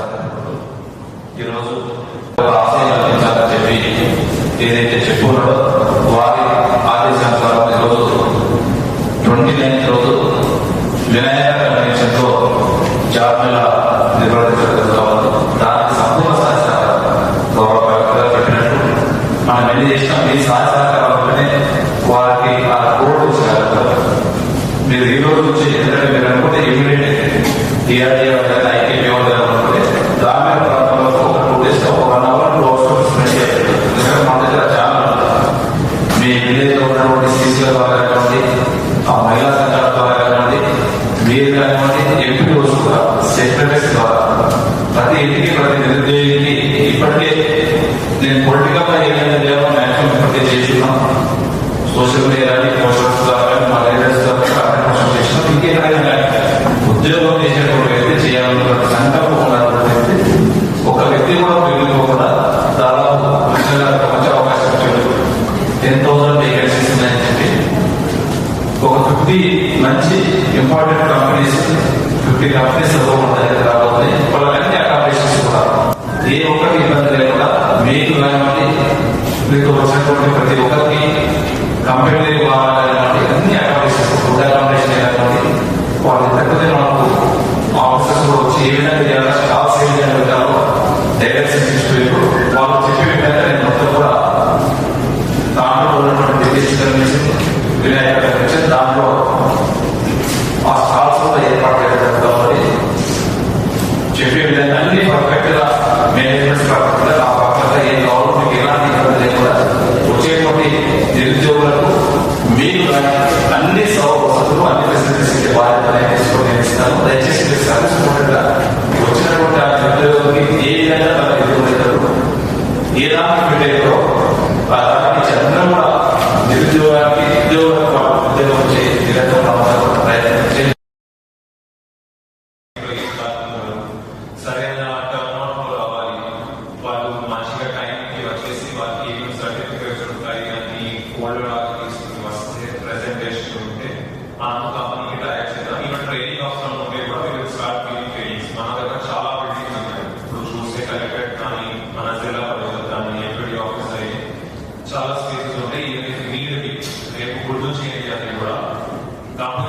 నమస్కారం ఈరోజు ఆశయం చెప్పి ఏదైతే చెప్పుకున్నాడో వారి ఆదేశానుసారం ఈరోజు ట్వంటీ నైన్త్ రోజు వినాయక కన్వెన్షన్తో జాబ్ నిర్వహించడం దానికి సంపూర్ణ సహకారం గౌరవ పెట్టినట్టు మనం ఎన్ని చేసినాం ఈ సహకారం వారికి ఆ కోర్టు మీరు ఈ రోజు నుంచి ఎందుకంటే మీరు అనుకుంటే ఇమీడియట్ టీఆర్డీ వాళ్ళ ఎంపీ కూడా సెక్రటరీస్ ద్వారా ప్రతి ఇంటికి ప్రతి నిరుద్యోగికి ఇప్పటికే నేను పొలిటికల్గా ఏదైనా లేవో మ్యాక్సిమం ఇప్పటికే చేస్తున్నాం. సోషల్ మీడియా కానీ పోస్టర్స్ ద్వారా మా లీడర్స్ ద్వారా కాంట్రిబ్యూషన్ చేసినాం ఇంకేదైనా ఉద్యోగం చేసేటువంటి వ్యక్తి చేయాలన్నటువంటి సంకల్పం ఉన్నటువంటి ఒక వ్యక్తి కూడా ఫిఫ్టీ మంచి ఇంపార్టెంట్ కంపెనీస్ ఫిఫ్టీ కంపెనీస్ మన దగ్గర రాబోతున్నాయి వాళ్ళకి అకామిడేషన్స్ కూడా ఏ ఒక్కటి ఇబ్బంది లేకుండా మీకు కానివ్వండి మీకు వచ్చినటువంటి ప్రతి ఒక్కరికి కంపెనీ కానివ్వండి అన్ని అకామిడేషన్స్ ఫుడ్ అకామిడేషన్ కానివ్వండి వాళ్ళు తగ్గితే మనకు ఆఫీసర్స్ కూడా వచ్చి ఏ విధంగా చేయాలి స్టాఫ్ ఏ విధంగా పెట్టాలో డైరెక్షన్ అన్ని సౌ- అన్ని ఫెసిలిటీస్ ఇచ్చే బాధ్యత నేను తీసుకొని నేను ఇస్తాను దయచేసి మీరు సర్వీస్గా వచ్చినటువంటి ఆ ఉద్యోగులకి ఏ విధంగా తన ఎదురు ఏ దానికి పెట్టేదో ఆ దానికి చంద్రం కూడా నిరుద్యోగానికి ఉద్యోగం ఉద్యోగం చేసి విధంగా ప్రయత్నం చేయాలి సరైన వాళ్ళు మంచిగా టైంకి వచ్చేసి వాళ్ళకి ఏమేమి సర్టిఫికేట్స్ ఉంటాయి అని ఫోల్డర్ ఉంటే ఆ కంపెనీకి డైరెక్ట్ చేద్దాం ఈవెన్ ట్రైనింగ్ అవసరం ఉంటే కూడా మీరు స్టార్ట్ ఫీలింగ్ ట్రైనింగ్స్ మన దగ్గర చాలా బిల్డింగ్స్ ఉన్నాయి ఇప్పుడు చూస్తే కలెక్టరేట్ కానీ మన జిల్లా పరిషత్ కానీ ఎంపీడీ ఆఫీస్ అయ్యి చాలా స్పేసెస్ ఉంటాయి ఈవెన్ నీళ్ళకి రేపు గుర్తు చేయాలి కూడా కంపెనీస్